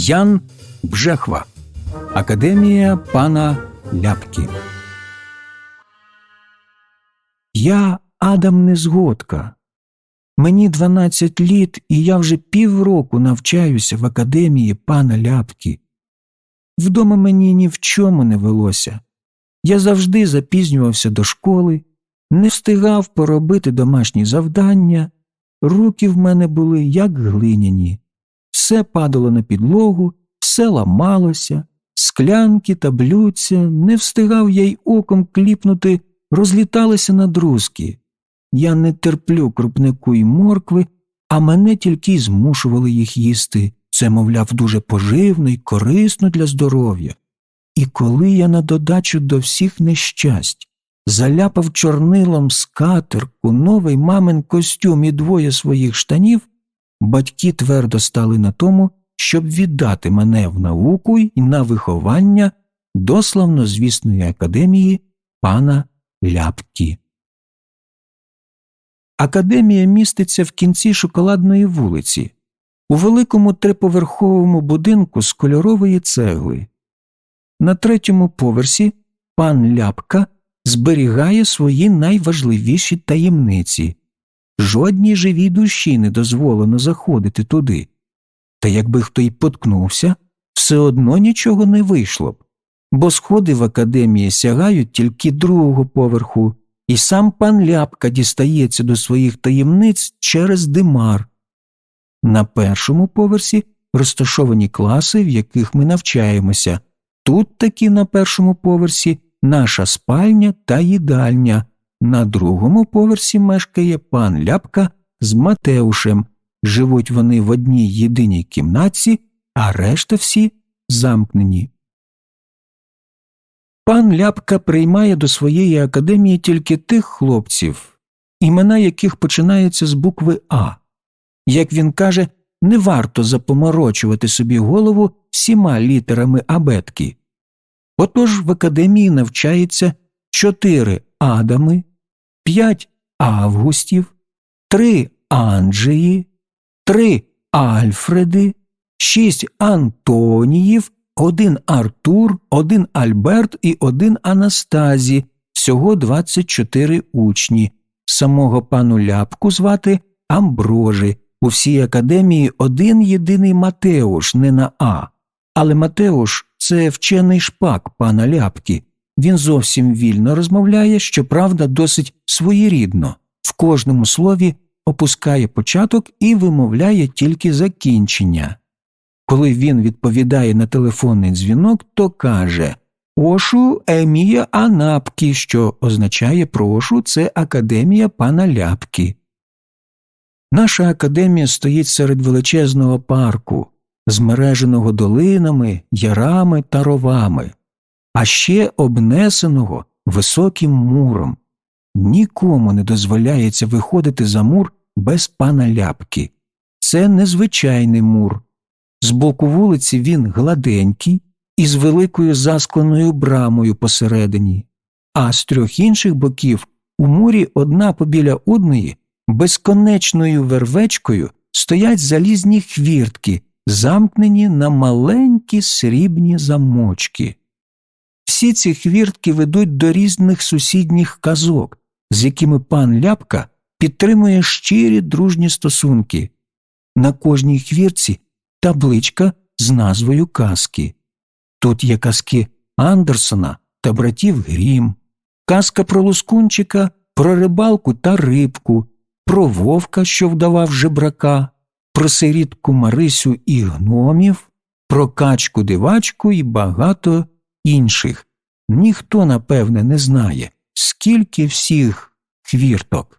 Ян Бжехва. Академія пана Ляпки. Я Адам Незгодка. Мені 12 літ, і я вже півроку навчаюся в академії пана Ляпки. Вдома мені ні в чому не велося. Я завжди запізнювався до школи, не встигав поробити домашні завдання, руки в мене були як глиняні, все падало на підлогу, все ламалося, склянки та блюдця, не встигав я й оком кліпнути, розліталися на друзки. Я не терплю крупнику й моркви, а мене тільки й змушували їх їсти. Це, мовляв, дуже поживно й корисно для здоров'я. І коли я на додачу до всіх нещасть заляпав чорнилом скатерку, новий мамин костюм і двоє своїх штанів, батьки твердо стали на тому, щоб віддати мене в науку й на виховання до славнозвісної академії пана Ляпкі. Академія міститься в кінці шоколадної вулиці, у великому триповерховому будинку з кольорової цегли. На третьому поверсі пан Ляпка зберігає свої найважливіші таємниці. Жодній живій душі не дозволено заходити туди. Та якби хто й поткнувся, все одно нічого не вийшло б, бо сходи в академії сягають тільки другого поверху, і сам пан Ляпка дістається до своїх таємниць через димар. На першому поверсі розташовані класи, в яких ми навчаємося. Тут таки на першому поверсі наша спальня та їдальня. На другому поверсі мешкає пан Ляпка з Матеушем. Живуть вони в одній єдиній кімнатці, а решта всі замкнені. Пан Ляпка приймає до своєї академії тільки тих хлопців, імена яких починаються з букви А. Як він каже, не варто запоморочувати собі голову всіма літерами абетки. Отож в академії навчається чотири Адами, п'ять Августів, три Анджеї, три Альфреди, шість Антоніїв, один Артур, один Альберт і один Анастазі, всього 24 учні. Самого пану Ляпку звати Амброжи. У всій академії один єдиний Матеуш, не на А. Але Матеуш це вчений шпак пана Ляпки. Він зовсім вільно розмовляє, щоправда, досить своєрідно, в кожному слові опускає початок і вимовляє тільки закінчення. Коли він відповідає на телефонний дзвінок, то каже Ошу Емія Анапкі, що означає прошу, це академія пана Ляпки. Наша академія стоїть серед величезного парку, змереженого долинами, ярами та ровами, а ще обнесеного високим муром. Нікому не дозволяється виходити за мур без пана ляпки. Це незвичайний мур. З боку вулиці він гладенький із великою заскленою брамою посередині, а з трьох інших боків у мурі одна побіля одної безконечною вервечкою стоять залізні хвіртки, замкнені на маленькі срібні замочки. Всі ці хвіртки ведуть до різних сусідніх казок, з якими пан Ляпка підтримує щирі дружні стосунки. На кожній хвіртці табличка з назвою казки. Тут є казки Андерсона та братів Грім, казка про лускунчика, про рибалку та рибку, про вовка, що вдавав жебрака, про сирітку Марисю і гномів, про качку дивачку і багато інших. Ніхто, напевне, не знає, скільки всіх хвірток.